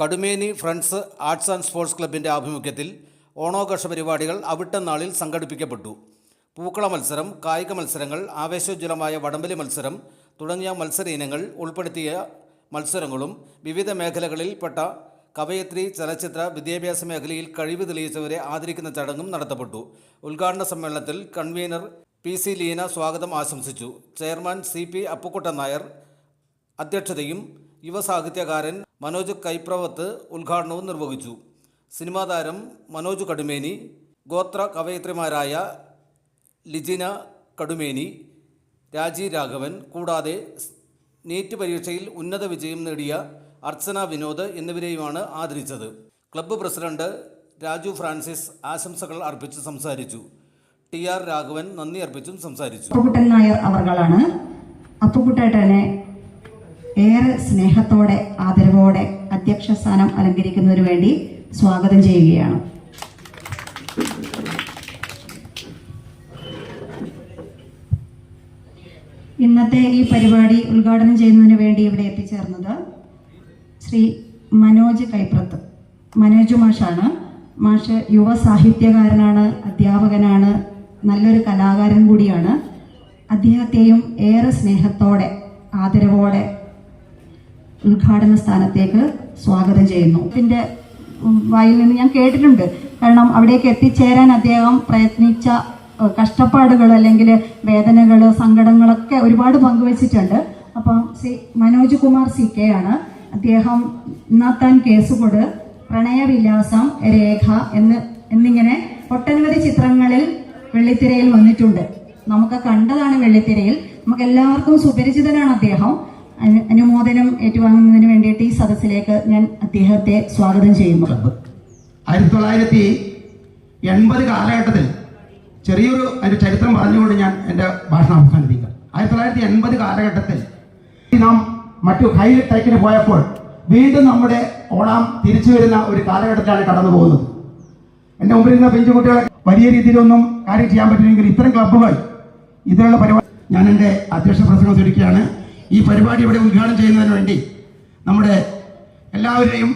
Kadumeni friends arts and sports ക്ലബിന്റെ ആഭിമുഖ്യത്തിൽ ഓണാഘോഷ പരിപാടികൾ അവിട്ടനാളിൽ സംഘടിപ്പിക്കപ്പെട്ടു. പൂക്കള മത്സരം കായിക മത്സരങ്ങൾ ആവേശോജ്വലമായ വടംവലി മത്സരം തുടങ്ങിയ മത്സര ഇനങ്ങൾ ഉൾപ്പെടുത്തിയ മത്സരങ്ങളും വിവിധ മേഖലകളിൽപ്പെട്ട കവയത്രി ചലച്ചിത്ര വിദ്യാഭ്യാസ മേഖലയിൽ കഴിവ് തെളിയിച്ചവരെ ആദരിക്കുന്ന ചടങ്ങും നടത്തപ്പെട്ടു. ഉദ്ഘാടന സമ്മേളനത്തിൽ കൺവീനർ പി സി ലീന സ്വാഗതം ആശംസിച്ചു. Chairman C P Appukuttan Nair അധ്യക്ഷതയും യുവസാഹിത്യകാരൻ മനോജ് കൈപ്രവത്ത് ഉദ്ഘാടനവും നിർവഹിച്ചു. സിനിമാ താരം മനോജ് കടുമേനി ഗോത്ര കവയിത്രിമാരായ ലിജിന കടുമേനി രാജി രാഘവൻ കൂടാതെ നീറ്റ് പരീക്ഷയിൽ ഉന്നത വിജയം നേടിയ അർച്ചന വിനോദ് എന്നിവരെയുമാണ് ആദരിച്ചത്. ക്ലബ്ബ് പ്രസിഡന്റ് രാജു ഫ്രാൻസിസ് ആശംസകൾ അർപ്പിച്ച് സംസാരിച്ചു. ടി ആർ രാഘവൻ നന്ദി അർപ്പിച്ചും സംസാരിച്ചു. അപ്പുകുട്ടൻ നായർ അവർകളാണ്. അപ്പുകുട്ടേട്ടനെ ഏറെ സ്നേഹത്തോടെ ആദരവോടെ അധ്യക്ഷ സ്ഥാനം അലങ്കരിക്കുന്നതിന് വേണ്ടി സ്വാഗതം ചെയ്യുകയാണ്. ഇന്നത്തെ ഈ പരിപാടി ഉദ്ഘാടനം ചെയ്യുന്നതിന് വേണ്ടി ഇവിടെ എത്തിച്ചേർന്നത് ശ്രീ മനോജ് കൈപ്രത്ത്. മനോജ് മാഷാണ്. മാഷ് യുവ സാഹിത്യകാരനാണ് അധ്യാപകനാണ് നല്ലൊരു കലാകാരൻ കൂടിയാണ്. അദ്ദേഹത്തെയും ഏറെ സ്നേഹത്തോടെ ആദരവോടെ ഉദ്ഘാടന സ്ഥാനത്തേക്ക് സ്വാഗതം ചെയ്യുന്നു. ഇതിന്റെ വായിൽ നിന്ന് ഞാൻ കേട്ടിട്ടുണ്ട്. കാരണം അവിടേക്ക് എത്തിച്ചേരാൻ അദ്ദേഹം പ്രയത്നിച്ച കഷ്ടപ്പാടുകൾ അല്ലെങ്കിൽ വേദനകൾ സങ്കടങ്ങളൊക്കെ ഒരുപാട് പങ്കുവച്ചിട്ടുണ്ട്. അപ്പം C Manoj Kumar C K ആണ്. അദ്ദേഹം ഇന്നാത്താൻ കേസുകൊട് പ്രണയവിലാസം രേഖ എന്ന് എന്നിങ്ങനെ ഒട്ടനവധി ചിത്രങ്ങളിൽ വെള്ളിത്തിരയിൽ വന്നിട്ടുണ്ട്. നമുക്ക് കണ്ടതാണ് വെള്ളിത്തിരയിൽ. നമുക്ക് എല്ലാവർക്കും സുപരിചിതനാണ് അദ്ദേഹം. അനുമോദനം ഏറ്റുവാങ്ങുന്നതിന് വേണ്ടിയിട്ട് ഈ സദസ്സിലേക്ക് ഞാൻ അദ്ദേഹത്തെ സ്വാഗതം ചെയ്യുന്നു. ആയിരത്തി തൊള്ളായിരത്തി എൺപത് കാലഘട്ടത്തിൽ ചെറിയൊരു അതിന്റെ ചരിത്രം പറഞ്ഞുകൊണ്ട് ഞാൻ എന്റെ ഭാഷണം അവസാനിപ്പിക്കാം. ആയിരത്തി തൊള്ളായിരത്തി എൺപത് കാലഘട്ടത്തിൽ നാം മറ്റു ഹൈ ടെക്കിന് പോയപ്പോൾ വീണ്ടും നമ്മുടെ ഓണം തിരിച്ചു വരുന്ന ഒരു കാലഘട്ടത്തിലാണ് കടന്നു പോകുന്നത്. എന്റെ മുമ്പിൽ ഇരുന്ന പെഞ്ചു കുട്ടികളെ വലിയ രീതിയിലൊന്നും കാര്യം ചെയ്യാൻ പറ്റില്ലെങ്കിൽ ഇത്തരം ക്ലബ്ബുകൾ ഇതിനുള്ള പരിപാടി ഞാൻ എന്റെ അധ്യക്ഷ പ്രസംഗം ചുരുക്കുകയാണ്. ഈ പരിപാടി ഇവിടെ ഉദ്ഘാടനം ചെയ്യുന്നതിന് വേണ്ടി നമ്മുടെ എല്ലാവരെയും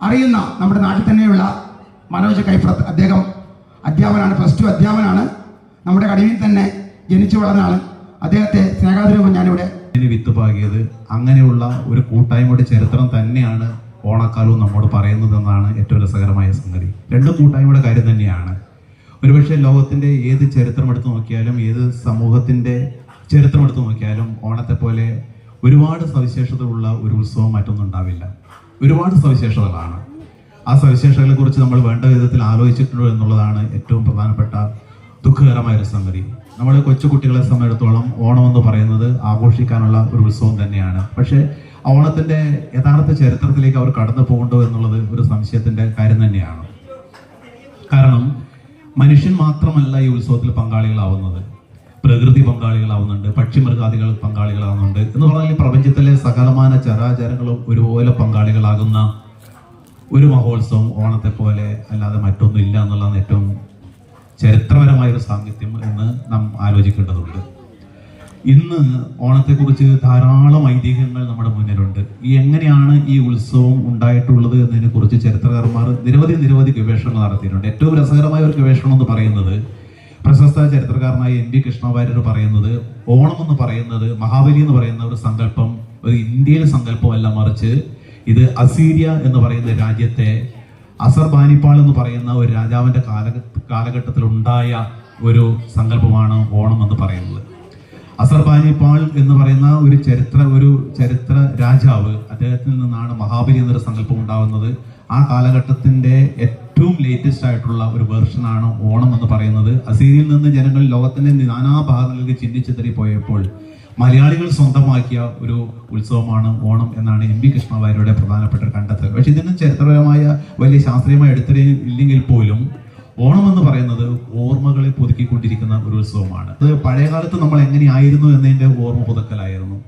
അറിയുന്ന നമ്മുടെ നാട്ടിൽ തന്നെയുള്ള മനോജ് കൈപ്രത്ത് അദ്ദേഹം അധ്യാപനാണ് പ്ലസ് ടു അധ്യാപനാണ്. നമ്മുടെ കടിവിൽ തന്നെ ജനിച്ചു വളർന്നാണ് അദ്ദേഹത്തെ സ്നേഹാതിരൂപം ഞാനിവിടെ വിത്ത് പാകിയത് അങ്ങനെയുള്ള ഒരു കൂട്ടായ്മയുടെ ചരിത്രം തന്നെയാണ് ഓണക്കാലവും നമ്മോട് പറയുന്നതെന്നാണ് ഏറ്റവും രസകരമായ സംഗതി. രണ്ട് കൂട്ടായ്മയുടെ കാര്യം തന്നെയാണ്. ഒരുപക്ഷെ ലോകത്തിന്റെ ഏത് ചരിത്രം എടുത്തു നോക്കിയാലും ഏത് സമൂഹത്തിന്റെ ചരിത്രം എടുത്തു നോക്കിയാലും ഓണത്തെ പോലെ ഒരുപാട് സവിശേഷതകളുള്ള ഒരു ഉത്സവം മറ്റൊന്നും ഉണ്ടാവില്ല. ഒരുപാട് സവിശേഷതകളാണ്. ആ സവിശേഷതകളെ കുറിച്ച് നമ്മൾ വേണ്ട വിധത്തിൽ ആലോചിച്ചിട്ടുണ്ടോ എന്നുള്ളതാണ് ഏറ്റവും പ്രധാനപ്പെട്ട ദുഃഖകരമായ ഒരു സംഗതി. നമ്മൾ കൊച്ചുകുട്ടികളെ സംബന്ധിച്ചിടത്തോളം ഓണം എന്ന് പറയുന്നത് ആഘോഷിക്കാനുള്ള ഒരു ഉത്സവം തന്നെയാണ്. പക്ഷേ ഓണത്തിന്റെ യഥാർത്ഥ ചരിത്രത്തിലേക്ക് അവർ കടന്നു പോകണ്ടോ എന്നുള്ളത് ഒരു സംശയത്തിന്റെ കാര്യം തന്നെയാണ്. കാരണം മനുഷ്യൻ മാത്രമല്ല ഈ ഉത്സവത്തിൽ പങ്കാളികളാവുന്നത്. പ്രകൃതി പങ്കാളികളാവുന്നുണ്ട് പക്ഷിമൃഗാദികൾ പങ്കാളികളാവുന്നുണ്ട് എന്ന് പറഞ്ഞാൽ പ്രപഞ്ചത്തിലെ സകലമാന ചരാചരങ്ങളും ഒരുപോലെ പങ്കാളികളാകുന്ന ഒരു മഹോത്സവം ഓണത്തെ പോലെ അല്ലാതെ മറ്റൊന്നും ഇല്ല എന്നുള്ളതാണ് ഏറ്റവും ചരിത്രപരമായ ഒരു സാഹിത്യം എന്ന് നാം ആലോചിക്കേണ്ടതുണ്ട്. ഇന്ന് ഓണത്തെക്കുറിച്ച് ധാരാളം ഐതിഹ്യങ്ങൾ നമ്മുടെ മുന്നിലുണ്ട്. ഈ എങ്ങനെയാണ് ഈ ഉത്സവം ഉണ്ടായിട്ടുള്ളത് എന്നതിനെക്കുറിച്ച് ചരിത്രകാരന്മാർ നിരവധി നിരവധി ഗവേഷണങ്ങൾ നടത്തിയിട്ടുണ്ട്. ഏറ്റവും രസകരമായ ഒരു ഗവേഷണം എന്ന് പറയുന്നത് പ്രശസ്ത ചരിത്രകാരനായ എൻ വി കൃഷ്ണവാര്യർ പറയുന്നത് ഓണം എന്ന് പറയുന്നത് മഹാബലി എന്ന് പറയുന്ന ഒരു സങ്കല്പം ഒരു ഇന്ത്യയിലെ സങ്കല്പമല്ല മറിച്ച് ഇത് അസീരിയ എന്ന് പറയുന്ന രാജ്യത്തെ അസർ ബാനിപ്പാൾ എന്ന് പറയുന്ന ഒരു രാജാവിന്റെ കാല കാലഘട്ടത്തിൽ ഉണ്ടായ ഒരു സങ്കല്പമാണ് ഓണം എന്ന് പറയുന്നത്. അസർ ബാനിപ്പാൾ എന്ന് പറയുന്ന ഒരു ചരിത്ര ഒരു ചരിത്ര രാജാവ് അദ്ദേഹത്തിൽ നിന്നാണ് മഹാബലി എന്നൊരു സങ്കല്പം ഉണ്ടാകുന്നത്. ആ കാലഘട്ടത്തിന്റെ ഏറ്റവും ലേറ്റസ്റ്റ് ആയിട്ടുള്ള ഒരു വേർഷനാണ് ഓണം എന്ന് പറയുന്നത്. അസീരിയിൽ നിന്ന് ജനങ്ങൾ ലോകത്തിന്റെ നാനാ ഭാഗങ്ങളിലേക്ക് ചിന്തിച്ചെതറി പോയപ്പോൾ മലയാളികൾ സ്വന്തമാക്കിയ ഒരു ഉത്സവമാണ് ഓണം എന്നാണ് എം വി കൃഷ്ണവാര്യയുടെ പ്രധാനപ്പെട്ട കണ്ടെത്തൽ. പക്ഷെ ഇതിന് ചരിത്രപരമായ വലിയ ശാസ്ത്രീയമായ എടുത്തൽ ഇല്ലെങ്കിൽ പോലും ഓണം എന്ന് പറയുന്നത് ഓർമ്മകളെ പുതുക്കിക്കൊണ്ടിരിക്കുന്ന ഒരു ഉത്സവമാണ്. അത് പഴയകാലത്ത് നമ്മൾ എങ്ങനെയായിരുന്നു എന്നതിന്റെ ഓർമ്മ പുതുക്കലായിരുന്നു.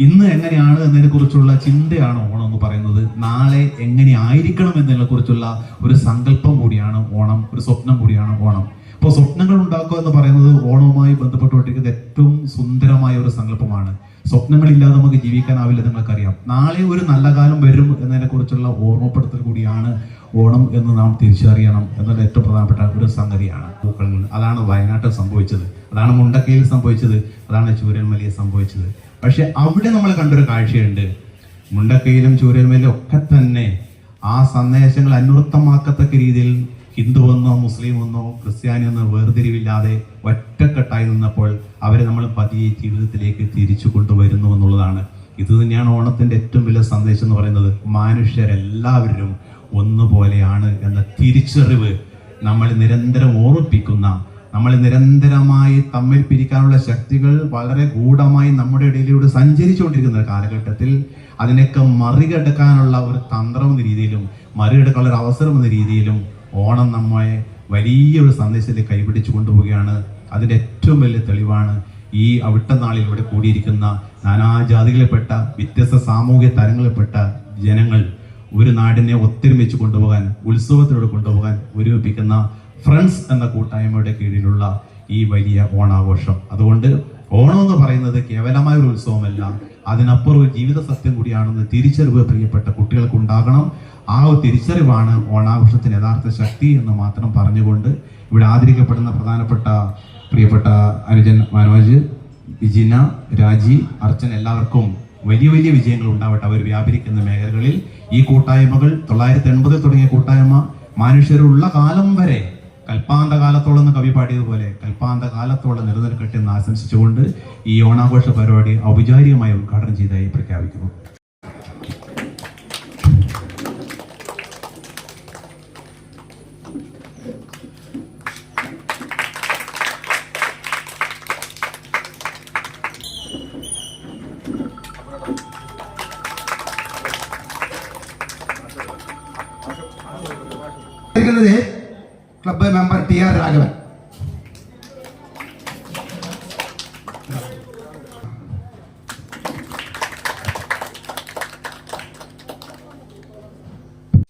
ഇന്ന് എങ്ങനെയാണ് എന്നതിനെ കുറിച്ചുള്ള ചിന്തയാണ് ഓണം എന്ന് പറയുന്നത്. നാളെ എങ്ങനെ ആയിരിക്കണം എന്നതിനെ കുറിച്ചുള്ള ഒരു സങ്കല്പം കൂടിയാണ് ഓണം ഒരു സ്വപ്നം കൂടിയാണ് ഓണം. അപ്പോൾ സ്വപ്നങ്ങൾ ഉണ്ടാക്കുക എന്ന് പറയുന്നത് ഓണവുമായി ബന്ധപ്പെട്ടുകൊണ്ടിരിക്കുന്ന ഏറ്റവും സുന്ദരമായ ഒരു സങ്കല്പമാണ്. സ്വപ്നങ്ങളില്ലാതെ നമുക്ക് ജീവിക്കാനാവില്ല നിങ്ങൾക്കറിയാം. നാളെ ഒരു നല്ല കാലം വരും എന്നതിനെ കുറിച്ചുള്ള ഓർമ്മപ്പെടുത്തൽ കൂടിയാണ് ഓണം എന്ന് നാം തിരിച്ചറിയണം എന്നുള്ള ഏറ്റവും പ്രധാനപ്പെട്ട ഒരു സംഗതിയാണ്. പൂക്കൾ അതാണ് വയനാട്ടിൽ സംഭവിച്ചത്. അതാണ് മുണ്ടക്കയിൽ സംഭവിച്ചത്. അതാണ് ചൂരൻമലയിൽ സംഭവിച്ചത്. പക്ഷെ അവിടെ നമ്മൾ കണ്ടൊരു കാഴ്ചയുണ്ട്. മുണ്ടക്കയിലും ചൂരന്മയിലും ഒക്കെ തന്നെ ആ സന്ദേശങ്ങൾ അന്വർത്ഥമാക്കത്തക്ക രീതിയിൽ ഹിന്ദുവെന്നോ മുസ്ലിമെന്നോ ക്രിസ്ത്യാനിയെന്നോ വേർതിരിവില്ലാതെ ഒറ്റക്കെട്ടായി നിന്നപ്പോൾ അവരെ നമ്മൾ പതിയെ ജീവിതത്തിലേക്ക് തിരിച്ചു കൊണ്ടുവരുന്നു എന്നുള്ളതാണ്. ഇത് തന്നെയാണ് ഓണത്തിന്റെ ഏറ്റവും വലിയ സന്ദേശം എന്ന് പറയുന്നത്. മനുഷ്യരെല്ലാവരും ഒന്നുപോലെയാണ് എന്ന തിരിച്ചറിവ് നമ്മൾ നിരന്തരം ഓർമ്മിപ്പിക്കുന്ന നമ്മൾ നിരന്തരമായി തമ്മിൽ പിരിക്കാനുള്ള ശക്തികൾ വളരെ ഗൂഢമായി നമ്മുടെ ഇടയിലൂടെ സഞ്ചരിച്ചുകൊണ്ടിരിക്കുന്ന കാലഘട്ടത്തിൽ അതിനൊക്കെ മറികടക്കാനുള്ള ഒരു തന്ത്രം എന്ന രീതിയിലും മറികടക്കാനുള്ള ഒരു അവസരം എന്ന രീതിയിലും ഓണം നമ്മെ വലിയൊരു സന്ദേശത്തിൽ കൈപിടിച്ചു കൊണ്ടുപോവുകയാണ്. അതിന്റെ ഏറ്റവും വലിയ തെളിവാണ് ഈ അവിട്ടനാളിൽ ഇവിടെ കൂടിയിരിക്കുന്ന നാനാജാതികളിൽപ്പെട്ട വ്യത്യസ്ത സാമൂഹ്യ തരങ്ങളിൽപ്പെട്ട ജനങ്ങൾ ഒരു നാടിനെ ഒത്തൊരുമിച്ച് കൊണ്ടുപോകാൻ ഉത്സവത്തിലൂടെ കൊണ്ടുപോകാൻ ഒരുമിപ്പിക്കുന്ന ഫ്രണ്ട്സ് എന്ന കൂട്ടായ്മയുടെ കീഴിലുള്ള ഈ വലിയ ഓണാഘോഷം. അതുകൊണ്ട് ഓണം എന്ന് പറയുന്നത് കേവലമായ ഒരു ഉത്സവമല്ല. അതിനപ്പുറം ഒരു ജീവിത സത്യം കൂടിയാണെന്ന് തിരിച്ചറിവ് പ്രിയപ്പെട്ട കുട്ടികൾക്ക് ഉണ്ടാകണം ആ ഒരു തിരിച്ചറിവാണ് ഓണാഘോഷത്തിന് യഥാർത്ഥ ശക്തി എന്ന് മാത്രം പറഞ്ഞുകൊണ്ട് ഇവിടെ ആദരിക്കപ്പെടുന്ന പ്രധാനപ്പെട്ട പ്രിയപ്പെട്ട അനുജൻ മനോജ് വിജിന രാജി അർച്ചൻ എല്ലാവർക്കും വലിയ വലിയ വിജയങ്ങൾ ഉണ്ടാവട്ടെ. അവർ വ്യാപരിക്കുന്ന മേഖലകളിൽ ഈ കൂട്ടായ്മകൾ തൊള്ളായിരത്തി എൺപതിൽ തുടങ്ങിയ കൂട്ടായ്മ മനുഷ്യരുള്ള കാലം വരെ കൽപ്പാന്ത കാലത്തോളം എന്ന് കവി പാടിയതുപോലെ കൽപ്പാന്ത കാലത്തോളം നിലനിൽക്കട്ടെ എന്ന് ആശംസിച്ചുകൊണ്ട് ഈ ഓണാഘോഷ പരിപാടി ഔപചാരികമായി ഉദ്ഘാടനം ചെയ്തായി പ്രഖ്യാപിക്കുന്നു. ഇരിക്കുന്നത് club member T R Raghavan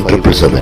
triple seven